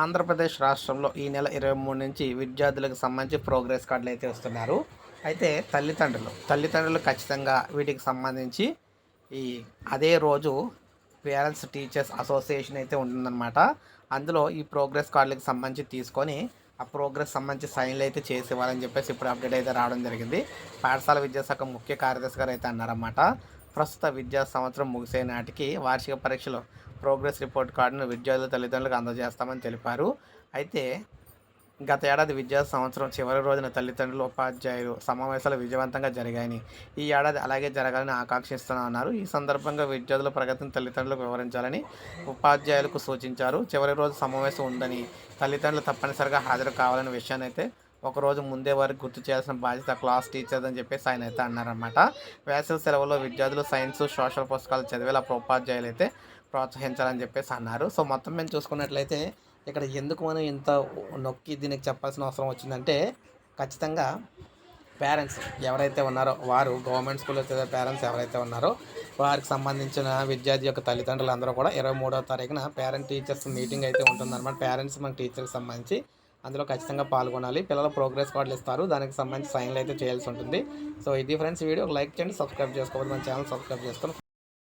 ఆంధ్రప్రదేశ్ రాష్ట్రంలో ఈ నెల ఇరవై మూడు నుంచి విద్యార్థులకు సంబంధించి ప్రోగ్రెస్ కార్డులు అయితే వస్తున్నారు అయితే తల్లిదండ్రులు తల్లిదండ్రులు ఖచ్చితంగా వీటికి సంబంధించి ఈ అదే రోజు పేరెంట్స్ టీచర్స్ అసోసియేషన్ అయితే ఉంటుందన్నమాట. అందులో ఈ ప్రోగ్రెస్ కార్డులకు సంబంధించి తీసుకొని ఆ ప్రోగ్రెస్ సంబంధించి సైన్లు అయితే చేసి ఇవ్వాలని చెప్పేసి ఇప్పుడు అప్డేట్ అయితే రావడం జరిగింది. పాఠశాల విద్యాశాఖ ముఖ్య కార్యదర్శి గారు అయితే అన్నారన్నమాట. ప్రస్తుత విద్యా సంవత్సరం ముగిసే నాటికి వార్షిక పరీక్షలు ప్రోగ్రెస్ రిపోర్ట్ కార్డును విద్యార్థుల తల్లిదండ్రులకు అందజేస్తామని తెలిపారు. అయితే గత ఏడాది విద్యా సంవత్సరం చివరి రోజున తల్లిదండ్రులు ఉపాధ్యాయులు సమావేశాలు విజయవంతంగా జరిగాయని ఈ ఏడాది అలాగే జరగాలని ఆకాంక్షిస్తున్నారు ఈ సందర్భంగా విద్యార్థుల ప్రగతిని తల్లిదండ్రులకు వివరించాలని ఉపాధ్యాయులకు సూచించారు. చివరి రోజు సమావేశం ఉందని తల్లిదండ్రులు తప్పనిసరిగా హాజరు కావాలనే విషయాన్ని అయితే ఒకరోజు ముందే వారికి గుర్తు చేయాల్సిన బాధ్యత క్లాస్ టీచర్ అని చెప్పేసి ఆయన అయితే అన్నారన్నమాట. వేసవి సెలవులో విద్యార్థులు సైన్స్ సోషల్ పుస్తకాలు చదివేలా ఉపాధ్యాయులు అయితే ప్రోత్సహించాలని చెప్పేసి అన్నారు. సో మొత్తం మేము చూసుకున్నట్లయితే ఇక్కడ ఎందుకు మనం ఇంత నొక్కి దీనికి చెప్పాల్సిన అవసరం వచ్చిందంటే ఖచ్చితంగా పేరెంట్స్ ఎవరైతే ఉన్నారో వారు గవర్నమెంట్ స్కూల్లో చదివే పేరెంట్స్ ఎవరైతే ఉన్నారో వారికి సంబంధించిన విద్యార్థి యొక్క తల్లిదండ్రులు అందరూ కూడా ఇరవై మూడవ తారీఖున పేరెంట్ టీచర్స్ మీటింగ్ అయితే ఉంటుందన్నమాట. పేరెంట్స్ మన టీచర్కి సంబంధించి అందులో ఖచ్చితంగా పాల్గొనాలి. పిల్లల ప్రోగ్రెస్ కార్డులు ఇస్తారు. దానికి సంబంధించి సైన్లు అయితే చేయాల్సి ఉంటుంది. సో ఇది ఫ్రెండ్స్ వీడియో. లైక్ చేయండి. సబ్స్క్రైబ్ చేసుకోవాలి మన ఛానల్ సబ్స్క్రైబ్ చేసుకోండి.